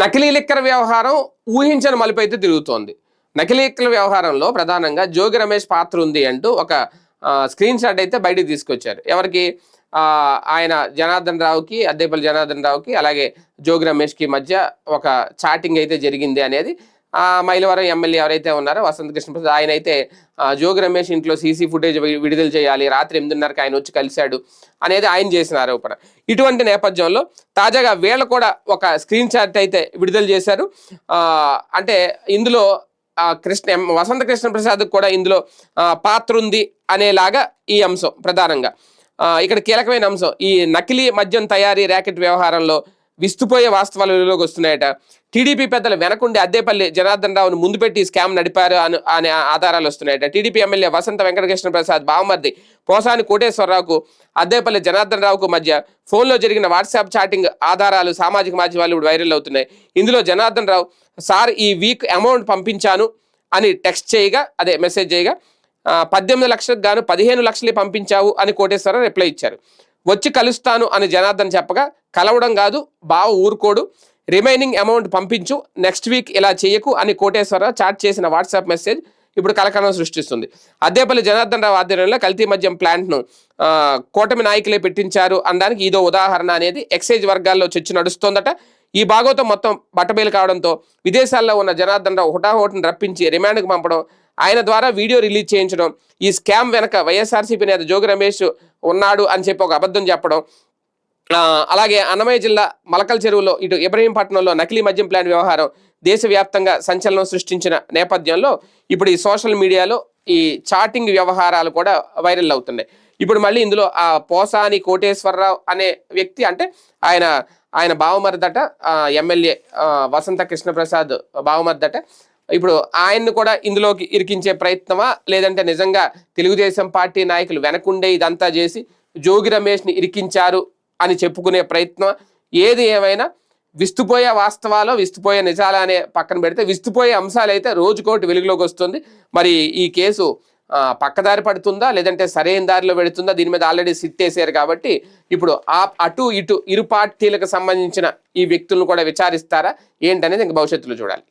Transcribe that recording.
నకిలీ లిక్కర్ వ్యవహారం ఊహించని మలుపు అయితే తిరుగుతోంది. నకిలీ లిక్కర్ వ్యవహారంలో ప్రధానంగా జోగి రమేష్ పాత్ర ఉంది అంటూ ఒక స్క్రీన్ షాట్ అయితే బయటికి తీసుకొచ్చారు. ఎవరికి? ఆయన జనార్దన్ రావుకి అద్దేపల్లి జనార్దన్ రావుకి అలాగే జోగి రమేష్కి మధ్య ఒక చాటింగ్ అయితే జరిగింది అనేది మైలవరం ఎమ్మెల్యే ఎవరైతే ఉన్నారో వసంత కృష్ణ ప్రసాద్ ఆయన అయితే జోగి రమేష్ ఇంట్లో సీసీ ఫుటేజ్ విడుదల చేయాలి రాత్రి ఎనిమిదిన్నరకు ఆయన వచ్చి కలిశాడు అనేది ఆయన చేసిన ఆరోపణ. ఇటువంటి నేపథ్యంలో తాజాగా వీళ్ళు కూడా ఒక స్క్రీన్ షాట్ అయితే విడుదల చేశారు. అంటే ఇందులో కృష్ణ వసంత కృష్ణ ప్రసాద్ కూడా ఇందులో పాత్ర ఉంది అనేలాగా ఈ అంశం ప్రధానంగా. ఇక్కడ కీలకమైన అంశం ఈ నకిలీ మద్యం తయారీ ర్యాకెట్ వ్యవహారంలో విస్తుపోయే వాస్తవాలు వెలుగులోకి వస్తున్నాయట. టీడీపీ పెద్దలు వెనకుండి అద్దేపల్లి జనార్దన్ రావును ముందు పెట్టి స్కామ్ నడిపారు అని అనే ఆధారాలు వస్తున్నాయట. టీడీపీ ఎమ్మెల్యే వసంత వెంకటకృష్ణ ప్రసాద్ బావమర్ది పోసాని కోటేశ్వరరావుకు అద్దేపల్లి జనార్దన్ రావుకు మధ్య ఫోన్లో జరిగిన వాట్సాప్ చాటింగ్ ఆధారాలు సామాజిక మాధ్యమాలు ఇప్పుడు వైరల్ అవుతున్నాయి. ఇందులో జనార్దన్ రావు సార్ ఈ వీక్ అమౌంట్ పంపించాను అని టెక్స్ట్ చేయగా అదే మెసేజ్ చేయగా పద్దెనిమిది లక్షలకు గాను పదిహేను లక్షలే పంపించావు అని కోటేశ్వరరావు రిప్లై ఇచ్చారు. వచ్చి కలుస్తాను అని జనార్దన్ చెప్పగా కలవడం కాదు బావ ఊరుకోడు రిమైనింగ్ అమౌంట్ పంపించు నెక్స్ట్ వీక్ ఇలా చేయకు అని కోటేశ్వరరావు చాట్ చేసిన వాట్సాప్ మెసేజ్ ఇప్పుడు కలకలం సృష్టిస్తుంది. అద్దేపల్లి జనార్దన్ రావు ఆధ్వర్యంలో కల్తీ మద్యం ప్లాంట్ను కూటమి నాయకులే పెట్టించారు అనడానికి ఇదో ఉదాహరణ అనేది ఎక్సైజ్ వర్గాల్లో చర్చ నడుస్తోందట. ఈ భాగవతం మొత్తం బట్టబయలు కావడంతో విదేశాల్లో ఉన్న జనార్దన్ రావు హుటాహుటిని రప్పించి రిమాండ్కి పంపడం ఆయన ద్వారా వీడియో రిలీజ్ చేయించడం ఈ స్కామ్ వెనక వైఎస్ఆర్సీపీ నేత జోగి రమేష్ ఉన్నాడు అని చెప్పి ఒక అబద్ధం చెప్పడం అలాగే అన్నమయ్య జిల్లా మలకల్ చెరువులో ఇటు ఇబ్రహీంపట్నంలో నకిలీ మద్యం ప్లాంట్ వ్యవహారం దేశవ్యాప్తంగా సంచలనం సృష్టించిన నేపథ్యంలో ఇప్పుడు ఈ సోషల్ మీడియాలో ఈ చాటింగ్ వ్యవహారాలు కూడా వైరల్ అవుతున్నాయి. ఇప్పుడు మళ్ళీ ఇందులో ఆ పోసాని కోటేశ్వరరావు అనే వ్యక్తి అంటే ఆయన ఆయన బావమరిదట ఎమ్మెల్యే వసంత కృష్ణప్రసాద్ బావమరిదట ఇప్పుడు ఆయన్ని కూడా ఇందులోకి ఇరికించే ప్రయత్నమా? లేదంటే నిజంగా తెలుగుదేశం పార్టీ నాయకులు వెనకుండే ఇదంతా చేసి జోగి రమేష్ని ఇరికించారు అని చెప్పుకునే ప్రయత్నం ఏది ఏమైనా విస్తుపోయే వాస్తవాలు విస్తుపోయే నిజాలు అనే పక్కన పెడితే విస్తుపోయే అంశాలు అయితే రోజుకోటి వెలుగులోకి వస్తుంది. మరి ఈ కేసు పక్కదారి పడుతుందా? లేదంటే సరైన దారిలో పెడుతుందా దీని మీద ఆల్రెడీ సిట్ వేసారు కాబట్టి ఇప్పుడు ఆ అటు ఇటు ఇరు పార్టీలకు సంబంధించిన ఈ వ్యక్తులను కూడా విచారిస్తారా? ఏంటనేది ఇంక భవిష్యత్తులో చూడాలి.